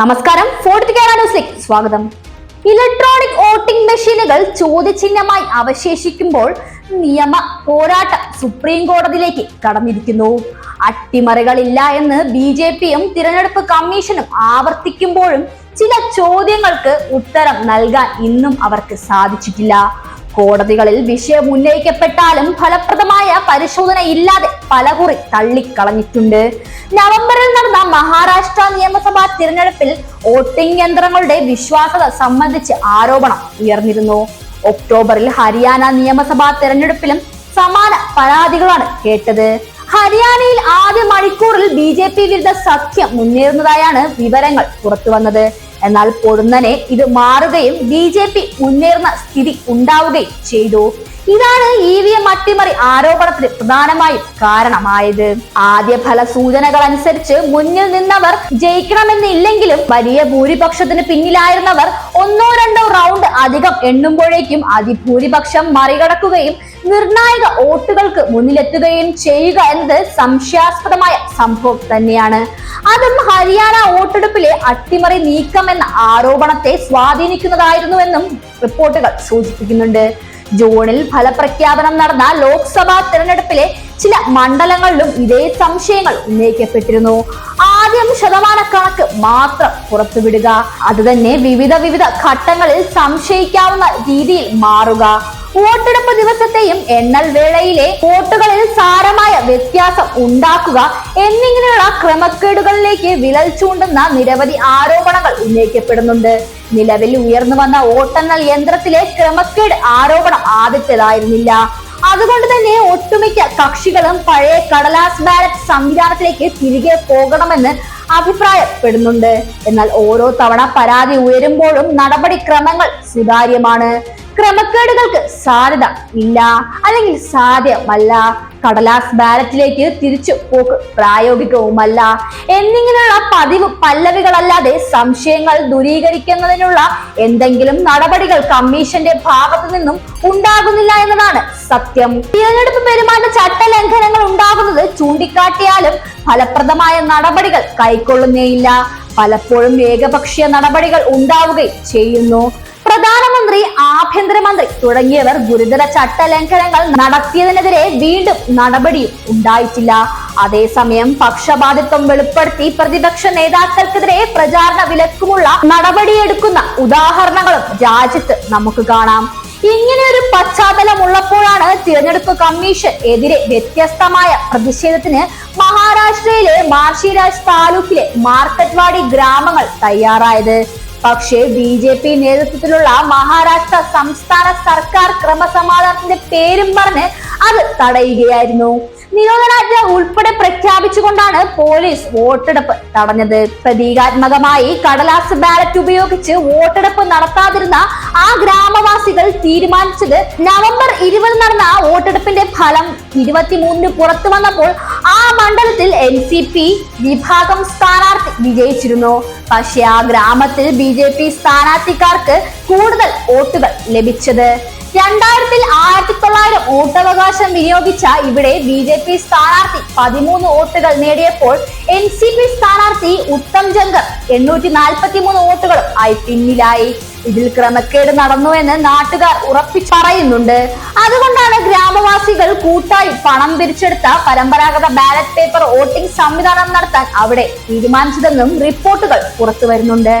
നമസ്കാരം. ഫോർത്ത് കേരള ന്യൂസിലേക്ക് സ്വാഗതം. ഇലക്ട്രോണിക് വോട്ടിംഗ് മെഷീനുകൾ ചോദ്യചിഹ്നമായി അവശേഷിക്കുമ്പോൾ നിയമ പോരാട്ടം സുപ്രീം കോടതിയിലേക്ക് കടന്നിരിക്കുന്നു. അട്ടിമറികളില്ല എന്ന് ബി ജെ പിയും തിരഞ്ഞെടുപ്പ് കമ്മീഷനും ആവർത്തിക്കുമ്പോഴും ചില ചോദ്യങ്ങൾക്ക് ഉത്തരം നൽകാൻ ഇന്നും അവർക്ക് സാധിച്ചിട്ടില്ല. കോടതികളിൽ വിഷയം ഉന്നയിക്കപ്പെട്ടാലും ഫലപ്രദമായ പരിശോധന ഇല്ലാതെ പലകുറി തള്ളിക്കളഞ്ഞിട്ടുണ്ട്. നവംബറിൽ നടന്ന മഹാരാഷ്ട്ര നിയമസഭാ തിരഞ്ഞെടുപ്പിൽ വോട്ടിംഗ് യന്ത്രങ്ങളുടെ വിശ്വാസത സംബന്ധിച്ച് ആരോപണം ഉയർന്നിരുന്നു. ഒക്ടോബറിൽ ഹരിയാന നിയമസഭാ തെരഞ്ഞെടുപ്പിലും സമാന പരാതികളാണ് കേട്ടത്. ഹരിയാനയിൽ ആദ്യ മണിക്കൂറിൽ ബി ജെ പി വിരുദ്ധ സഖ്യം മുന്നേറുന്നതായാണ് വിവരങ്ങൾ പുറത്തുവന്നത്. എന്നാൽ പൊടുന്നനെ ഇത് മാറുകയും ബി ജെ പി മുന്നേറുന്ന സ്ഥിതി ഉണ്ടാവുകയും ചെയ്തു. ഇതാണ് ഇ വി എം അട്ടിമറി ആരോപണത്തിന് പ്രധാനമായും കാരണമായത്. ആദ്യ ഫല സൂചനകൾ അനുസരിച്ച് മുന്നിൽ നിന്നവർ ജയിക്കണമെന്നില്ലെങ്കിലും വലിയ ഭൂരിപക്ഷത്തിന് പിന്നിലായിരുന്നവർ ഒന്നോ രണ്ടോ റൗണ്ട് അധികം എണ്ണുമ്പോഴേക്കും അതിഭൂരിപക്ഷം മറികടക്കുകയും നിർണായക വോട്ടുകൾക്ക് മുന്നിലെത്തുകയും ചെയ്യുക എന്നത് സംശയാസ്പദമായ സംഭവം തന്നെയാണ്. അതും ഹരിയാന വോട്ടെടുപ്പിലെ അട്ടിമറി നീക്കം എന്ന ആരോപണത്തെ സ്വാധീനിക്കുന്നതായിരുന്നുവെന്നും റിപ്പോർട്ടുകൾ സൂചിപ്പിക്കുന്നുണ്ട്. ജൂണിൽ ഫലപ്രഖ്യാപനം നടന്ന ലോക്സഭാ തെരഞ്ഞെടുപ്പിലെ ചില മണ്ഡലങ്ങളിലും ഇതേ സംശയങ്ങൾ ഉന്നയിക്കപ്പെട്ടിരുന്നു. ആദ്യം ശതമാനക്കണക്ക് മാത്രം പുറത്തുവിടുക. അത് തന്നെ വിവിധ വിവിധ ഘട്ടങ്ങളിൽ സംശയിക്കാവുന്ന രീതിയിൽ മാറുക. വോട്ടെടുപ്പ് ദിവസത്തെയും എണ്ണൽ വേളയിലെ വോട്ടുകളിൽ സാരമായ വ്യത്യാസം ഉണ്ടാക്കുക എന്നിങ്ങനെയുള്ള ക്രമക്കേടുകളിലേക്ക് വിരൽ ചൂണ്ടുന്ന നിരവധി ആരോപണങ്ങൾ ഉന്നയിക്കപ്പെടുന്നുണ്ട്. നിലവിൽ ഉയർന്നു വന്ന വോട്ടെണ്ണൽ യന്ത്രത്തിലെ ക്രമക്കേട് ആരോപണം ആദ്യത്തേതായിരുന്നില്ല. അതുകൊണ്ട് തന്നെ ഒട്ടുമിക്ക കക്ഷികളും പഴയ കടലാസ് ബാലറ്റ് സംവിധാനത്തിലേക്ക് തിരികെ പോകണമെന്ന് അഭിപ്രായപ്പെടുന്നുണ്ട്. എന്നാൽ ഓരോ തവണ പരാതി ഉയരുമ്പോഴും നടപടിക്രമങ്ങൾ സുതാര്യമാണ്. ക്രമക്കേടുകൾക്ക് സാധ്യത ഇല്ല. അല്ലെങ്കിൽ സാധ്യമല്ല. കടലാസ് ബാലറ്റിലേക്ക് തിരിച്ചു പോക്ക് പ്രായോഗികവുമല്ല. എന്നിങ്ങനെയുള്ള പതിവ് പല്ലവികളല്ലാതെ സംശയങ്ങൾ ദൂരീകരിക്കുന്നതിനുള്ള എന്തെങ്കിലും നടപടികൾ കമ്മീഷന്റെ ഭാഗത്തു നിന്നും ഉണ്ടാകുന്നില്ല എന്നതാണ് സത്യം. തിരഞ്ഞെടുപ്പ് പെരുമാറ്റ ചട്ടലംഘനങ്ങൾ ഉണ്ടാകുന്നത് ചൂണ്ടിക്കാട്ടിയാലും ഫലപ്രദമായ നടപടികൾ കൈക്കൊള്ളുന്നേയില്ല. പലപ്പോഴും ഏകപക്ഷീയ നടപടികൾ ഉണ്ടാവുകയും ചെയ്യുന്നു. പ്രധാനമന്ത്രി ആഭ്യന്തരമന്ത്രി തുടങ്ങിയവർ ഗുരുതര ചട്ടലംഘനങ്ങൾ നടത്തിയതിനെതിരെ വീണ്ടും നടപടിയും ഉണ്ടായിട്ടില്ല. അതേസമയം പക്ഷപാതിത്വം വെളിപ്പെടുത്തി പ്രതിപക്ഷ നേതാക്കൾക്കെതിരെ പ്രചാരണ വിലക്കുമുള്ള നടപടിയെടുക്കുന്ന ഉദാഹരണങ്ങളും രാജ്യത്ത് നമുക്ക് കാണാം. ഇങ്ങനെ ഒരു പശ്ചാത്തലം ഉള്ളപ്പോഴാണ് തിരഞ്ഞെടുപ്പ് കമ്മീഷൻ എതിരെ വ്യത്യസ്തമായ പ്രതിഷേധത്തിന് മഹാരാഷ്ട്രയിലെ മാർഷിരാജ് താലൂക്കിലെ മാർക്കറ്റ്വാടി ഗ്രാമങ്ങൾ തയ്യാറായത്. പക്ഷേ ബി ജെ പി നേതൃത്വത്തിലുള്ള മഹാരാഷ്ട്ര സംസ്ഥാന സർക്കാർ ക്രമസമാധാനത്തിന്റെ പേരും പറഞ്ഞ് അത് തടയുകയായിരുന്നു. നിരോധനാജ്ഞ ഉൾപ്പെടെ പ്രഖ്യാപിച്ചുകൊണ്ടാണ് പോലീസ് വോട്ടെടുപ്പ് തടഞ്ഞത്. പ്രതീകാത്മകമായി കടലാസ് ബാലറ്റ് ഉപയോഗിച്ച് വോട്ടെടുപ്പ് നടത്താതിരുന്ന ആ ഗ്രാമവാസികൾ തീരുമാനിച്ചത് നവംബർ ഇരുപത് നടന്ന വോട്ടെടുപ്പിന്റെ ഫലം ഇരുപത്തിമൂന്നിന് പുറത്തു വന്നപ്പോൾ ആ മണ്ഡലത്തിൽ എൻ സി പി വിഭാഗം സ്ഥാനാർത്ഥി വിജയിച്ചിരുന്നു. പക്ഷെ ആ ഗ്രാമത്തിൽ ബി ജെ പി സ്ഥാനാർത്ഥിക്കാർക്ക് കൂടുതൽ വോട്ടുകൾ ലഭിച്ചത്. രണ്ടായിരത്തിൽ ആയിരത്തി തൊള്ളായിരം വോട്ടവകാശം വിനിയോഗിച്ച ഇവിടെ ബി ജെ പി സ്ഥാനാർത്ഥി പതിമൂന്ന് വോട്ടുകൾ നേടിയപ്പോൾ എൻ സി പി സ്ഥാനാർത്ഥി ഉത്തം ജങ്കർ എണ്ണൂറ്റി നാൽപ്പത്തി മൂന്ന് വോട്ടുകളും ആയി പിന്നിലായി. ഇതിൽ ക്രമക്കേട് നടന്നുവെന്ന് നാട്ടുകാർ ഉറപ്പിച്ചു പറയുന്നുണ്ട്. അതുകൊണ്ടാണ് ഗ്രാമവാസികൾ കൂട്ടായി പണം പിരിച്ചെടുത്ത പരമ്പരാഗത ബാലറ്റ് പേപ്പർ വോട്ടിംഗ് സംവിധാനം നടത്താൻ അവിടെ തീരുമാനിച്ചതെന്നും റിപ്പോർട്ടുകൾ പുറത്തു വരുന്നുണ്ട്